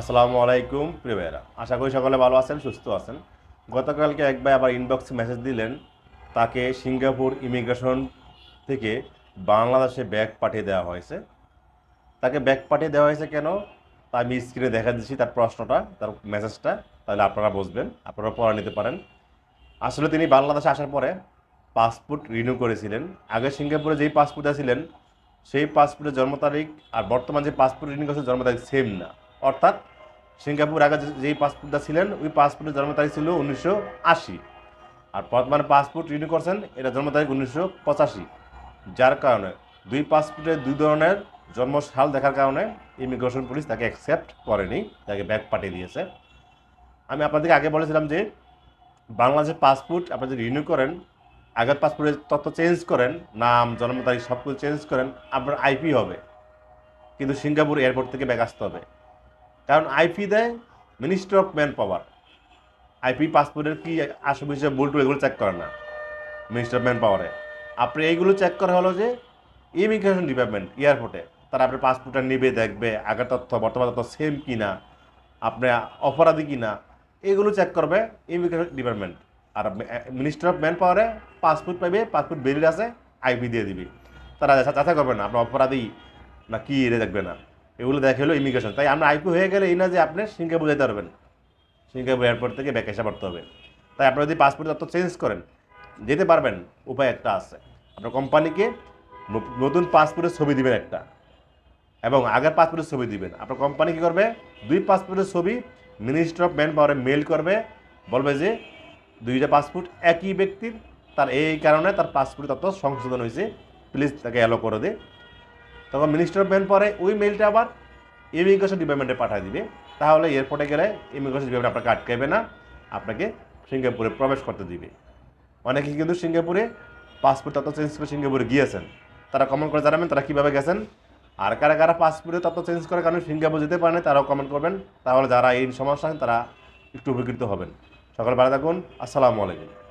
আসসালামু আলাইকুম, প্রিয় ভাইয়েরা। আশা করি সকলে ভালো আছেন, সুস্থ আছেন। গতকালকে এক ভাই আবার ইনবক্সে মেসেজ দিলেন, তাকে সিঙ্গাপুর ইমিগ্রেশন থেকে বাংলাদেশে ব্যাগ পাঠিয়ে দেওয়া হয়েছে। তাকে ব্যাগ পাঠিয়ে দেওয়া হয়েছে কেন? তা আমি স্ক্রিনে দেখা দিচ্ছি, তার প্রশ্নটা, তার মেসেজটা তাহলে আপনারা বুঝবেন, আপনারা পড়া নিতে পারেন। আসলে তিনি বাংলাদেশে আসার পরে পাসপোর্ট রিনিউ করেছিলেন। আগে সিঙ্গাপুরে যেই পাসপোর্টে ছিলেন, সেই পাসপোর্টের জন্ম তারিখ আর বর্তমান যে পাসপোর্ট রিনিউ করেছে, জন্ম তারিখ সেম না। অর্থাৎ সিঙ্গাপুর আগে যেই পাসপোর্টটা ছিলেন, ওই পাসপোর্টের জন্ম তারিখ ছিল উনিশশো আশি। আর বর্তমানে পাসপোর্ট রিনিউ করছেন, এটা জন্ম তারিখ উনিশশো পঁচাশি। যার কারণে দুই পাসপোর্টে দুই ধরনের জন্ম সাল দেখার কারণে ইমিগ্রেশন পুলিশ তাকে অ্যাকসেপ্ট করেনি, তাকে ব্যাক পাঠিয়ে দিয়েছে। আমি আপনাদেরকে আগে বলেছিলাম যে, বাংলাদেশের পাসপোর্ট আপনি যদি রিনিউ করেন, আগের পাসপোর্টের তথ্য চেঞ্জ করেন, নাম, জন্ম তারিখ সব কিছু চেঞ্জ করেন, আপনার আইপি হবে। কিন্তু সিঙ্গাপুর এয়ারপোর্ট থেকে ব্যাগ আসতে হবে। কারণ আইপি দেয় ministry of manpower IP পাসপোর্টের কি আসবে হিসেবে ভুল এগুলো চেক করে না মিনিস্ট্রি অফ ম্যান পাওয়ারে আপনি এইগুলো চেক করা হলো যে ইমিগ্রেশন ডিপার্টমেন্ট এয়ারপোর্টে তারা আপনার পাসপোর্টটা নেবে, দেখবে, আগের তথ্য, বর্তমান তথ্য সেম কি না আপনি অপরাধী কি না এগুলো চেক করবে ইমিগ্রেশন ডিপার্টমেন্ট আর মিনিস্টার অফ ম্যান পাওয়ারে পাসপোর্ট পাইবে, পাসপোর্ট বেরিয়ে আছে, আইপি দিয়ে দিবি। তারা যাচা- যাচাই করবে না আপনার অপরাধী না কি, এটা দেখবে না। এগুলো দেখে হলো ইমিগ্রেশন তাই আমরা আইপি হয়ে গেলে এই না যে আপনি সিঙ্গাপুর যেতে পারবেন। সিঙ্গাপুর এয়ারপোর্ট থেকে ব্যাক এসে পড়তে হবে। তাই আপনি যদি পাসপোর্ট তথ্য চেঞ্জ করেন যেতে পারবেন, উপায় একটা আছে। আপনার কোম্পানিকে নতুন পাসপোর্টের ছবি দিবেন একটা। এবং আগের পাসপোর্টের ছবি দিবেন। আপনার কোম্পানি কী করবে? দুই পাসপোর্টের ছবি মিনিস্টার অফ ম্যান পাওয়ারে মেল করবে। বলবে যে, দুইটা পাসপোর্ট একই ব্যক্তির, তার এই কারণে তার পাসপোর্ট তথ্য সংশোধন হয়েছে। প্লিজ তাকে অ্যালো করে দে। তখন মিনিস্টার অফ ম্যান পরে ওই মেলটা আবার ইমিগ্রেশন ডিপার্টমেন্টে পাঠিয়ে দিবে। তাহলে এয়ারপোর্টে গেলে ইমিগ্রেশন ডিপার্টমেন্ট আপনাকে আটকাবে না, আপনাকে সিঙ্গাপুরে প্রবেশ করতে দিবে। অনেকে কিন্তু সিঙ্গাপুরে পাসপোর্ট তথ্য চেঞ্জ করে সিঙ্গাপুরে গিয়েছেন। তারা কমেন্ট করে জানাবেন তারা কীভাবে গেছেন। আর কারা কারা পাসপোর্টে তথ্য চেঞ্জ করার কারণে সিঙ্গাপুর যেতে পারেন তারাও কমেন্ট করবেন। তাহলে যারা এই সমস্যা তারা একটু উপকৃত হবেন। সকাল ভালো থাকুন, আসসালামু আলাইকুম।